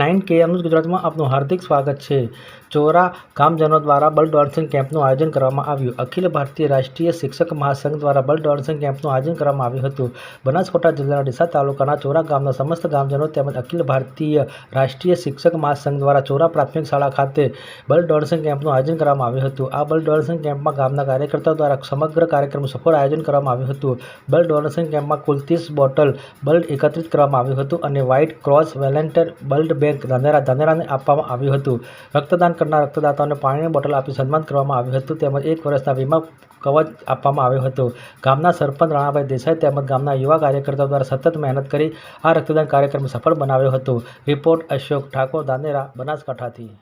Nine KM news ગુજરાતમાં આપનું હાર્દિક સ્વાગત છે. ચોરા ગામજનો દ્વારા બલ્ડ ડોનેશન કેમ્પનું આયોજન કરવામાં આવ્યું. અખિલ ભારતીય રાષ્ટ્રીય શિક્ષક મહાસંઘ દ્વારા બલ્ડ ડોનેશન કેમ્પનું આયોજન કરવામાં આવ્યું હતું. બનાસકાંઠા જિલ્લાના ડીસા તાલુકાના ચોરા ગામના સમસ્ત ગામજનો તેમજ અખિલ ભારતીય રાષ્ટ્રીય શિક્ષક મહાસંઘ દ્વારા ચોરા પ્રાથમિક શાળા ખાતે બલ્ડ ડોનેશન કેમ્પનું આયોજન કરવામાં આવ્યું હતું. આ બલ્ડ ડોનેશન કેમ્પમાં ગામના કાર્યકર્તાઓ દ્વારા સમગ્ર કાર્યક્રમનું સફળ આયોજન કરવામાં આવ્યું હતું. બલ્ડ ડોનેશન કેમ્પમાં કુલ ત્રીસ બોટલ બલ્ડ એકત્રિત કરવામાં આવ્યું હતું અને white cross volunteer blood bank Dhanera, ધાનેરાને આપવામાં આવ્યું હતું. રક્તદાન કરનાર રક્તદાતાઓને પાણીની બોટલ આપી સન્માન કરવામાં આવ્યું હતું તેમજ એક વર્ષના વીમા કવચ આપવામાં આવ્યો હતો. ગામના સરપંચ રાણાભાઈ દેસાઈ તેમજ ગામના યુવા કાર્યકર્તાઓ દ્વારા સતત મહેનત કરી આ રક્તદાન કાર્યક્રમ સફળ બનાવ્યો હતો. રિપોર્ટ અશોક ઠાકોર, ધાનેરા, બનાસકાંઠાથી.